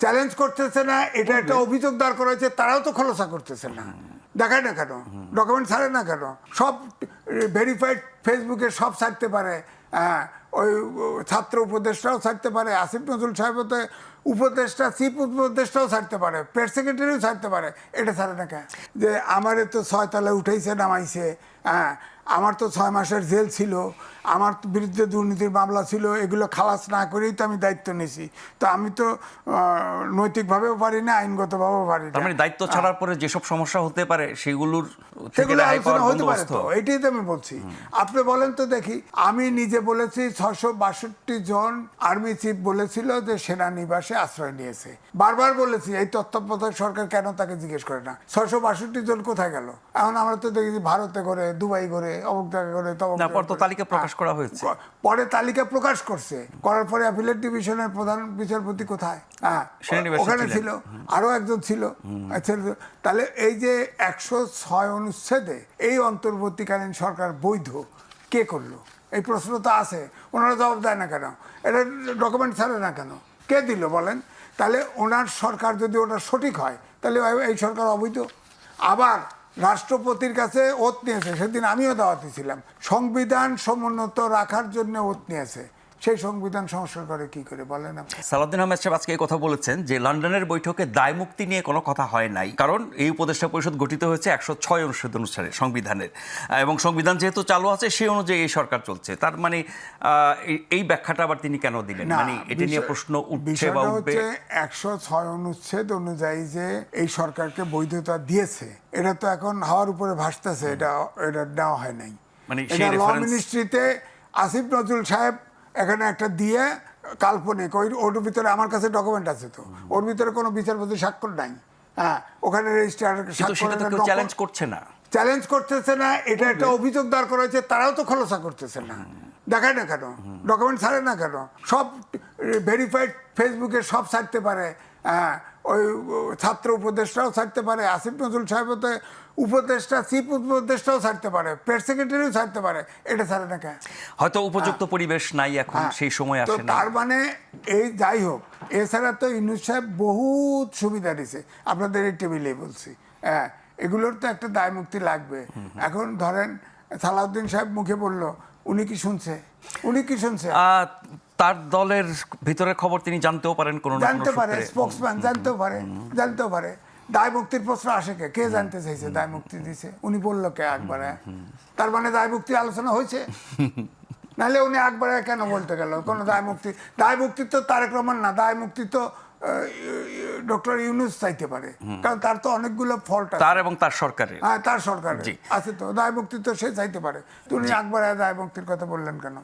Challenge করতেছে না এটা একটা অভিযোগ দাঁড় করা হয়েছে তারাও তো খোলসা করতেছে না। দেখায় না কেন? ডকুমেন্ট ছাড়ে না কেন? সব ভেরিফাইড ফেসবুকে সব ছাড়তে পারে। হ্যাঁ ওই ছাত্র উপদেষ্টাও ছাড়তে পারে আসিফ নজরুল সাহেব তো উপদেষ্টা চিফ উপদেষ্টাও ছাড়তে পারে প্রেস সেক্রেটারিও ছাড়তে পারে। এটা ছাড়ে না কেন? যে আমারে তো ছয় তলায় উঠাইছে নামাইছে হ্যাঁ আমার তো ছয় মাসের জেল ছিল আমার বিরুদ্ধে দুর্নীতির মামলা ছিল এগুলো খালাস না করেই তো আমি দায়িত্ব নিয়েছি। তো আমি তো নৈতিকভাবেও পারি না আইনগতভাবেও পারি না। মানে দায়িত্ব ছাড়ার পরে যেসব সমস্যা হতে পারে সেগুলোর সেগুলো আলোচনা হতে পারে তো এটাই তো আমি বলছি। আপনি বলেন তো দেখি আমি নিজে বলেছি ছশো বাষট্টি জন আর্মি চিফ বলেছিল যে সেনানিবাসে আশ্রয় নিয়েছে। বারবার বলেছি এই তত্ত্বাবধায়ক সরকার কেন তাকে জিজ্ঞেস করে না? ছশো বাষট্টি জন কোথায় গেল? এখন আমরা তো দেখেছি ভারতে করে দুবাই করে অমুক করে তমুক না পর তো তালিকা প্রকাশ করা হয়েছে। পরে তালিকা প্রকাশ করছে। করার পরে অ্যাপিলেট ডিভিশনের প্রধান বিচারপতি কোথায়? হ্যাঁ ওখানে ছিল। আরও একজন ছিল। আচ্ছা, তাহলে এই যে একশো ছয় অনুচ্ছেদে এই অন্তর্বর্তীকালীন সরকার বৈধ কে করল? এই প্রশ্ন তো আছে। ওনারা জবাব দেয় না কেন? এটা ডকুমেন্ট ছাড়ে না কেন? কে দিল বলেন? তাহলে ওনার সরকার যদি ওটা সঠিক হয় তাহলে এই সরকার অবৈধ। আবার রাষ্ট্রপতির কাছে ওত নিয়েছে সেদিন আমিও দাওয়াতে ছিলাম। সংবিধান সমুন্নত রাখার জন্য ওত নিয়েছে। সেই সংবিধান সংস্কার করে কি করে বলেন সালাউদ্দিন আহমেদ সাহেব আজকে এই কথা বলেছেন যে লন্ডনের বৈঠকে দায় মুক্তি নিয়ে কোনো কথা হয় নাই। কারণ এই উপদেষ্টা পরিষদ গঠিত হয়েছে একশো ছয় অনুচ্ছেদ অনুসারে সংবিধানের। এবং সংবিধান যেহেতু চালু আছে সেই অনুযায়ী এই সরকার চলছে। তার মানে এই- ব্যাখ্যাটা আবার তিনি কেন দিলেন? মানে এটা নিয়ে প্রশ্ন উঠছে বা উঠবে। হচ্ছে একশো ছয় অনুচ্ছেদ অনুযায়ী যে এই সরকারকে বৈধতা দিয়েছে এটা তো এখন হাওয়ার উপরে ভাসতেছে এটা এটা নেওয়া হয় নাই। মানে ল মিনিস্ট্রিতে আসিফ নজরুল সাহেব এখানে একটা দিয়ে কাল্পনিক ওই ওর ভিতরে আমার কাছে ডকুমেন্ট আছে তো। ওর ভিতরে কোনো বিচারপতি স্বাক্ষর নাই। হ্যাঁ ওখানে রেজিস্ট্রার চ্যালেঞ্জ করছে না। চ্যালেঞ্জ করতেছে না এটা একটা অভিযোগ দাঁড় করা হয়েছে তারাও তো খোলসা করতেছে না। দেখায় না কেন? ডকুমেন্ট ছাড়ে না কেন? সব ভেরিফাইড ফেসবুকে সব ছাড়তে পারে। হ্যাঁ ওই ছাত্র উপদেষ্টাও ছাড়তে পারে আসিফ নজরুল সাহেব তো উপদেষ্টা চিফ উপদেষ্টাও ছাড়তে পারে প্রেস সেক্রেটারিও ছাড়তে পারে এটা ছাড়ে না কেন? হয়তো উপযুক্ত পরিবেশ নাই এখন হ্যাঁ। সেই সময় আসে না তার মানে এই যাই হোক এছাড়া তো ইনুস সাহেব বহুত সুবিধা দিছে আপনাদের এই টেবিলে বলছি হ্যাঁ এগুলোর তো একটা দায় মুক্তি লাগবে এখন ধরেন সালাউদ্দিন সাহেব মুখে বলল উনি কি শুনছে? উনি কি শুনছে? তার দলের ভিতরে খবর তিনি জানতেও পারেন কোনো জানতে পারে। স্পোক্সম্যান জানতেও পারে জানতেও পারে। দায় মুক্তির প্রশ্ন আসে কে? কে জানতে চাইছে? দায় মুক্তি দিছে। উনি বলল কে একবারে? তার মানে দায় মুক্তি আলোচনা হয়েছে? নাহলে উনি একবারে কেন বলতে গেল? কোনো দায় মুক্তি দায় মুক্তি তো তারেক রহমান না দায় মুক্তি তো ডক্টর ইউনুস চাইতে পারে। কারণ তার তো অনেকগুলো ফল্ট আছে। তার এবং তার সরকারের। হ্যাঁ তার সরকার। আছে তো দায় মুক্তি তো সে চাইতে পারে। তো উনি একবারে দায় মুক্তির কথা বললেন কেন?